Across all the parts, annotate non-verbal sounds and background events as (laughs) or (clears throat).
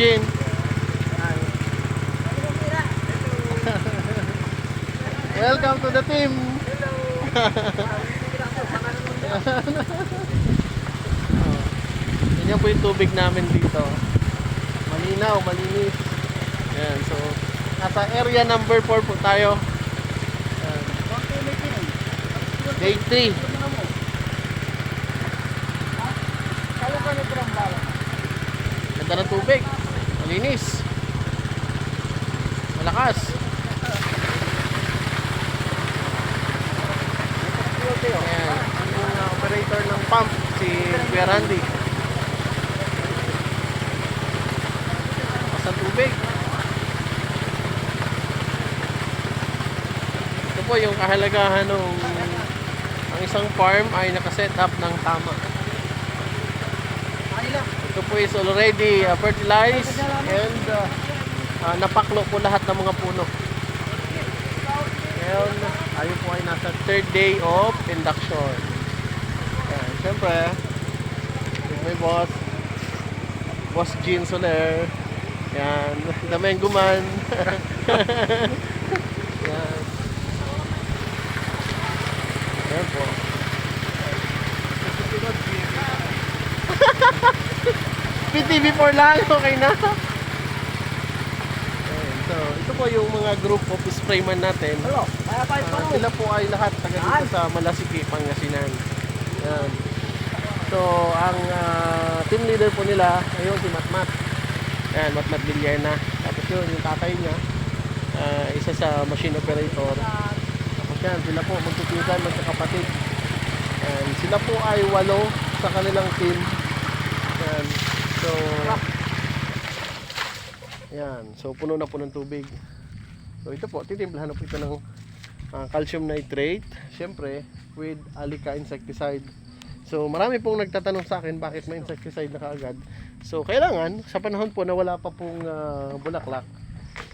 Jean. Welcome to the team. Oh. Yan po yung tubig namin dito. Malinaw, malinis. Yan, so nasa area number 4 po tayo. Yan. Day 3. Ganda ng tubig. Malinis. Malakas. Ayan. Yung uh, operator ng pump, si Kuya Randy. Ng tubig. Ito po yung kahalagahan ng ang isang farm ay nakaset up ng tama. Ito po is already uh, fertilized and uh, uh, napaklo po lahat ng mga puno. Ngayon, tayo po ay nasa third day of induction. Ayan, syempre, may boss, boss Jean Soler. Yan, daming guman. (laughs) Yan. Ayan po. PTV4 lang, okay na. Ayan, so, ito po yung mga group of sprayman natin. Hello, kaya pa Ah, sila po ay lahat taga dito sa Malasiki, Pangasinan. Yan. So, ang ah, team leader po nila, ayun si Matmat. Yan, Matmat Villena. Tapos yun, yung tatay niya, ah, isa sa machine operator. Tapos yan, sila po magtutulgan, magkakapatid. Yan, sila po ay walo sa kanilang team. So, yan. So, puno na po ng tubig. So, ito po, titimplahan na po ito ng ah, calcium nitrate, syempre with Alica insecticide. So marami pong nagtatanong sa akin bakit may insecticide na kaagad. So kailangan sa panahon po na wala pa pong ah, bulaklak,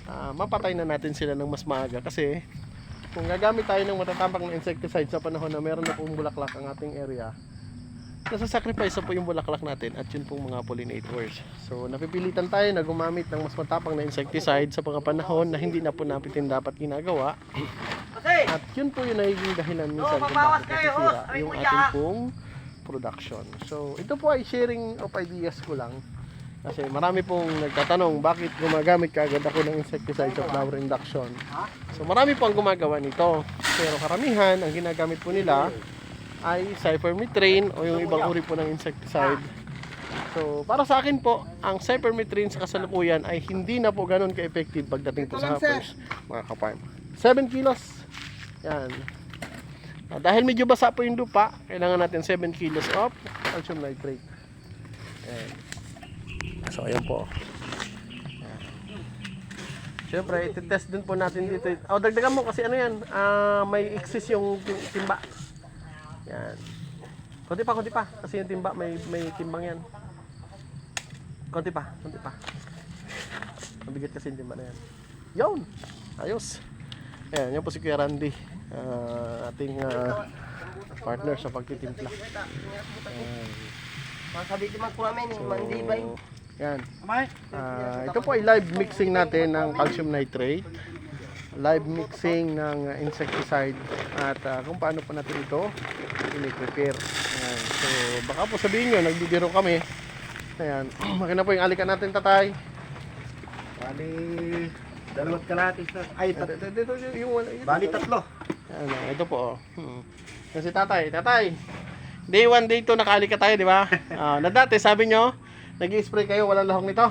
ah, mapatay na natin sila ng mas maaga kasi kung gagamit tayo ng matatampang na insecticide sa panahon na meron na pong bulaklak ang ating area, nasa-sacrifice na po yung bulaklak natin at yun pong mga pollinators. So napipilitan tayo na gumamit ng mas matapang na insecticide sa mga panahon na hindi na po natin dapat ginagawa at yun po yung nagiging dahilan minsan Oo, kung bakit nasisira. Ay, yung ating pong production. So, ito po ay sharing of ideas ko lang. Kasi marami pong nagtatanong bakit gumagamit ka agad ako ng insecticide sa flower induction. So, marami po ang gumagawa nito. Pero karamihan, ang ginagamit po nila ay cypermethrin o yung ibang uri po ng insecticide. So, para sa akin po, ang cypermethrin sa kasalukuyan ay hindi na po ganun ka-effective pagdating po sa hoppers, mga kaparm. 7 kilos. Yan. Ah, dahil medyo basa po yung lupa, kailangan natin 7 kilos of calcium nitrate. Ayan. So, ayan po. Siyempre, iti-test din po natin dito. Oh, dagdagan mo kasi ano yan, ah, may excess yung tim- timba. Yan. Konti pa, konti pa. Kasi yung timba, may, may timbang yan. Konti pa, konti pa. Mabigat kasi yung timba na yan. Yun! Ayos! Ayan, yan po si Kuya Randy. ah, ating ah, partner sa pagtitimpla. Ayan. masabi ko namin, eh, mandi ba yun? Yan. Ah, ito po ay live mixing natin ng calcium nitrate. Live mixing ng uh, insecticide at ah, kung paano po natin ito i-prepare. Ayan. So baka po sabihin nyo, nagbibiro kami. Ayan. (clears throat) Makina po yung alikan natin tatay. Bali, dalawat kalatis na. Ay, Ito, ito, ito, ito, yung, yung, bali tatlo. Ano, ito po. Oh. Hmm. Kasi tatay, tatay. Day 1, day 2 nakaalika tayo, di ba? (laughs) Ah, na dati sabi nyo, nag-spray kayo, walang lahong nito.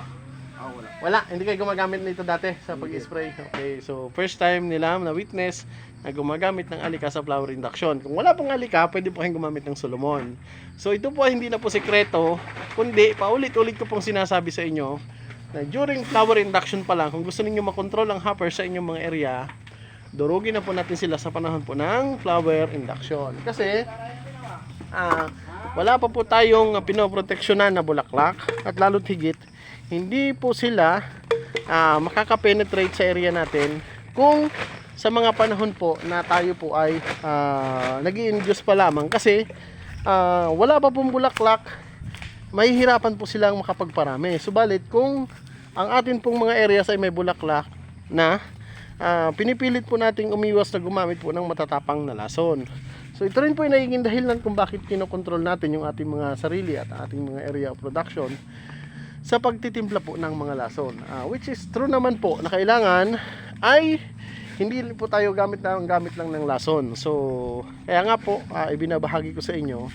Ah, wala. Wala, hindi kayo gumagamit nito dati sa pag-spray. Okay, so first time nila na witness na gumagamit ng alika sa flower induction. Kung wala pong alika, pwede po kayong gumamit ng Solomon. So ito po hindi na po sekreto, kundi paulit-ulit ko pong sinasabi sa inyo na during flower induction pa lang, kung gusto niyo makontrol ang hopper sa inyong mga area, durugin na po natin sila sa panahon po ng flower induction. Kasi, ah, wala pa po tayong pinoproteksyonan na bulaklak at lalo't higit, hindi po sila ah, makakapenetrate sa area natin kung sa mga panahon po na tayo po ay uh, nag induce pa lamang kasi ah, wala pa pong bulaklak mahihirapan po silang makapagparami. Subalit kung ang atin pong mga areas ay may bulaklak na ah, pinipilit po nating umiwas na gumamit po ng matatapang na lason. So ito rin po yung nagiging dahilan kung bakit kinokontrol natin yung ating mga sarili at ating mga area of production sa pagtitimpla po ng mga lason. Ah, which is true naman po na kailangan ay hindi po tayo gamit na gamit lang ng lason. So kaya nga po ah, ibinabahagi ko sa inyo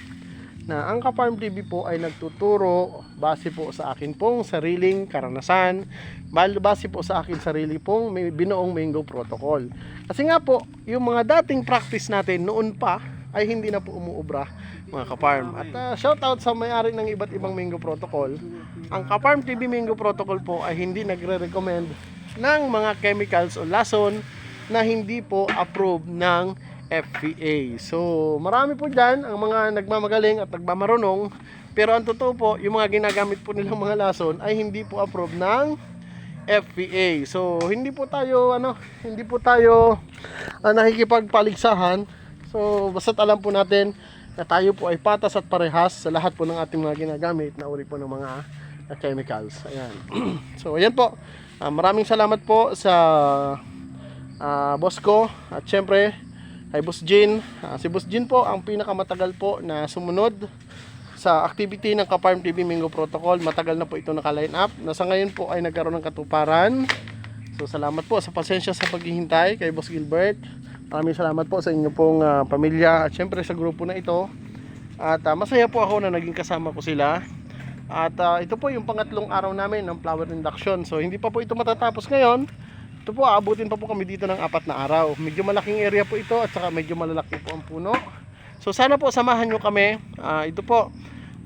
na ang Ka-Farm TV po ay nagtuturo base po sa akin pong sariling karanasan, base po sa akin sarili pong may binoong mango protocol. Kasi nga po, yung mga dating practice natin noon pa ay hindi na po umuubra mga ka-farm. At uh, shout out sa may-ari ng iba't ibang mango protocol. Ang Ka-Farm TV Mango Protocol po ay hindi nagre-recommend ng mga chemicals o lason na hindi po approved ng FPA. So, marami po dyan ang mga nagmamagaling at nagmamarunong. Pero ang totoo po, yung mga ginagamit po nilang mga lason ay hindi po approved ng FPA. So, hindi po tayo ano, hindi po tayo uh, nakikipagpaligsahan. So, basta't alam po natin na tayo po ay patas at parehas sa lahat po ng ating mga ginagamit na uri po ng mga uh, chemicals. Ayan. (clears throat) so, ayan po. Ah, maraming salamat po sa ah, boss ko at syempre kay Boss Jean. Ah, si Boss Jean po ang pinakamatagal po na sumunod sa activity ng Kaparm TV Mingo Protocol. Matagal na po ito naka-line up. Nasa ngayon po ay nagkaroon ng katuparan. So salamat po sa pasensya sa paghihintay kay Boss Gilbert. Maraming salamat po sa inyo pong ah, pamilya at syempre sa grupo na ito. At ah, masaya po ako na naging kasama ko sila. At ah, ito po yung pangatlong araw namin ng flower induction. So hindi pa po ito matatapos ngayon. Ito po, aabutin pa po kami dito ng apat na araw. Medyo malaking area po ito at saka medyo malalaki po ang puno. So sana po samahan nyo kami. Ah, ito po,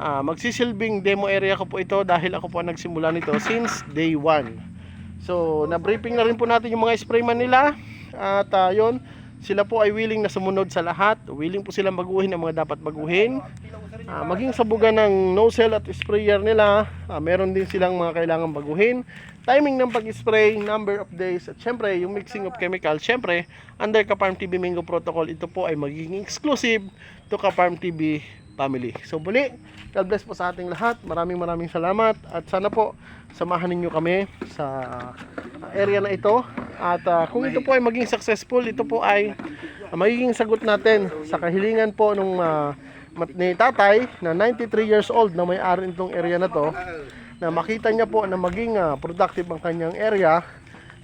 ah, magsisilbing demo area ko po ito dahil ako po ang nagsimula nito since day 1. So na-briefing na rin po natin yung mga sprayman nila. At ah, yun, sila po ay willing na sumunod sa lahat. Willing po silang baguhin ang mga dapat baguhin. Ah, maging sa buga ng nozzle at sprayer nila, ah, meron din silang mga kailangan baguhin. Timing ng pag-spray, number of days, at syempre yung mixing of chemicals, syempre under Kaparm TV Mingo Protocol, ito po ay magiging exclusive to Kaparm TV family. So muli, God bless po sa ating lahat. Maraming maraming salamat at sana po samahan ninyo kami sa area na ito. At ah, kung ito po ay maging successful, ito po ay magiging sagot natin sa kahilingan po nung mat- ni tatay na 93 years old na may-ari nitong area na to na makita niya po na maging ah, productive ang kanyang area.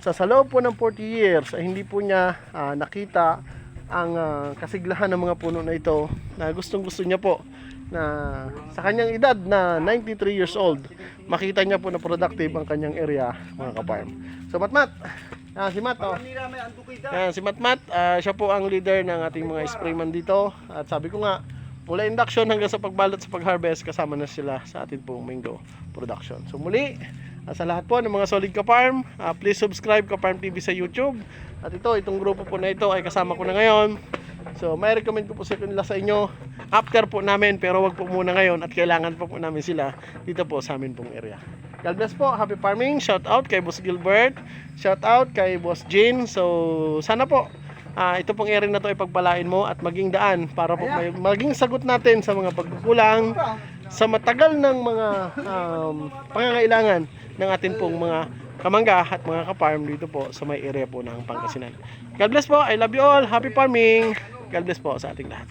Sa sa po ng 40 years ay hindi po niya ah, nakita ang ah, kasiglahan ng mga puno na ito na gustong gusto niya po na sa kanyang edad na 93 years old makita niya po na productive ang kanyang area mga kaparm. So Matmat ah, si Mat oh. Yan, si Matmat, ah, siya po ang leader ng ating mga sprayman dito. At sabi ko nga, mula induction hanggang sa pagbalot sa pag-harvest, kasama na sila sa ating pong mango production. So muli, ah, sa lahat po ng mga solid ka-farm, ah, please subscribe ka-farm TV sa YouTube. At ito, itong grupo po na ito ay kasama ko na ngayon. So may recommend ko po sa kanila sa inyo after po namin pero wag po muna ngayon at kailangan po po namin sila dito po sa amin pong area. God bless po. Happy farming. Shout out kay Boss Gilbert. Shout out kay Boss Jean. So sana po ah, ito pong area na to ay pagpalain mo at maging daan para po may, maging sagot natin sa mga pagkukulang sa matagal ng mga um, pangangailangan ng atin pong mga kamangga at mga ka-farm dito po sa may area po ng Pangasinan. God bless po. I love you all. Happy farming. God bless po sa ating lahat.